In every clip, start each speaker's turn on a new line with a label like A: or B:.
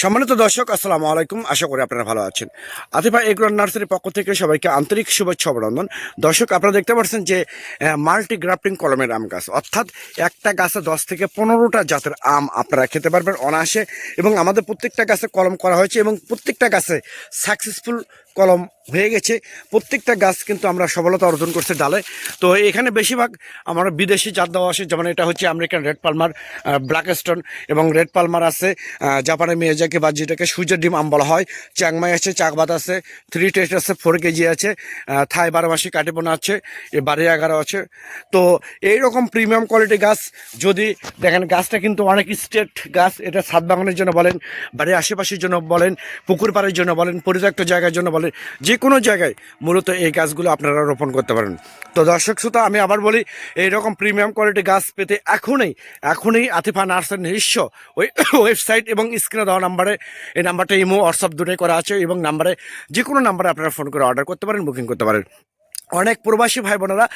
A: সম্মানিত দর্শক, আসসালামু আলাইকুম। আশা করি আপনারা ভালো আছেন। আতিফা এগ্রন নার্সারির পক্ষ থেকে সবাইকে আন্তরিক শুভেচ্ছা অভিনন্দন। দর্শক, আপনারা দেখতে পাচ্ছেন যে মাল্টি গ্রাফটিং কলমের আম গাছ, অর্থাৎ একটা গাছে দশ থেকে পনেরোটা জাতের আম আপনারা খেতে পারবেন অনায়াসে এবং আমাদের প্রত্যেকটা গাছে কলম করা হয়েছে এবং প্রত্যেকটা গাছে সাকসেসফুল কলম হয়ে গেছে। প্রত্যেকটা গাছ কিন্তু আমরা সফলতা অর্জন করছে ডালে। তো এখানে বেশিরভাগ আমরা বিদেশি জাত দেওয়া আসে যেমন এটা হচ্ছে American red palmer black stone এবং রেড পালমার আছে আহ, জাপানের মেয়েজাকে বা যেটাকে সূর্যের ডিম আম বলা হয়। চ্যাংমাই আছে চাকবাত আছে থ্রি টেস্ট আছে ফোর কেজি আছে থাই বারো মাসি কাটিপোনা আছে এ বারো এগারো আছে। তো এই রকম প্রিমিয়াম কোয়ালিটি গাছ যদি দেখেন গাছটা কিন্তু অনেক স্টেট গাছ এটা ছাদ বাগানের জন্য বলেন বাড়ির আশেপাশের জন্য বলেন পুকুর পাড়ের জন্য বলেন পরিত্যক্ত জায়গার জন্য বলেন যে কোনো জায়গায় মূলত এই গাছগুলো আপনারা রোপণ করতে পারেন। তো দর্শক শ্রোতা, আমি আবার বলি এই রকম প্রিমিয়াম কোয়ালিটি গাছ পেতে এখনই এখনই আতিফা নার্সের নিজস্ব ওই ওয়েবসাইট এবং স্ক্রিনে দেওয়া নাম্বারে এই নাম্বারটা ইমো হোয়াটসঅ্যাপ দুটোই করা আছে এবং নাম্বারে যে কোনো নাম্বারে আপনারা ফোন করে অর্ডার করতে পারেন বুকিং করতে পারেন। অনেক প্রবাসী ভাই বোনেরা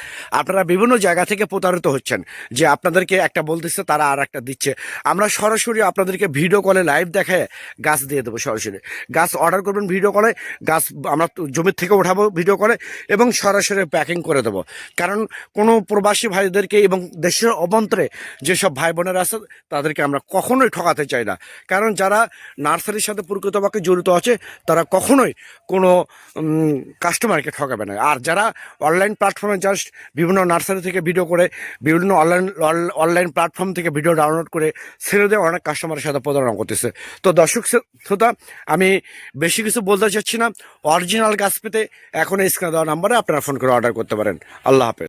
A: আপনারা বিভিন্ন জায়গা থেকে প্রতারিত হচ্ছেন যে আপনাদেরকে একটা বলতেছে তারা আর একটা দিচ্ছে। আমরা সরাসরি আপনাদেরকে ভিডিও কলে লাইভ দেখায় গাছ দিয়ে দেবো সরাসরি। গাছ অর্ডার করবেন ভিডিও কলে গাছ আমরা জমির থেকে উঠাবো ভিডিও কলে এবং সরাসরি প্যাকিং করে দেবো। কারণ কোনো প্রবাসী ভাইদেরকে এবং দেশের অভ্যন্তরে যেসব ভাই বোনেরা আছে, তাদেরকে আমরা কখনোই ঠকাতে চাই না। কারণ যারা নার্সারির সাথে প্রকৃতপক্ষে জড়িত আছে, তারা কখনোই কোনো কাস্টমারকে ঠকাবে না। আর যারা অনলাইন প্ল্যাটফর্মে জাস্ট বিভিন্ন নার্সারি থেকে ভিডিও করে, বিভিন্ন অনলাইন অনলাইন প্ল্যাটফর্ম থেকে ভিডিও ডাউনলোড করে ছেড়ে দিয়ে অনেক কাস্টমারের সাথে প্রতারণা করতেছে। তো দর্শক শ্রোতা, আমি বেশি কিছু বলতে চাচ্ছি না। অরিজিনাল গাছ পেতে এখন স্ক্রিনে দেওয়া নাম্বারে আপনারা ফোন করে অর্ডার করতে পারেন। আল্লাহ হাফেজ।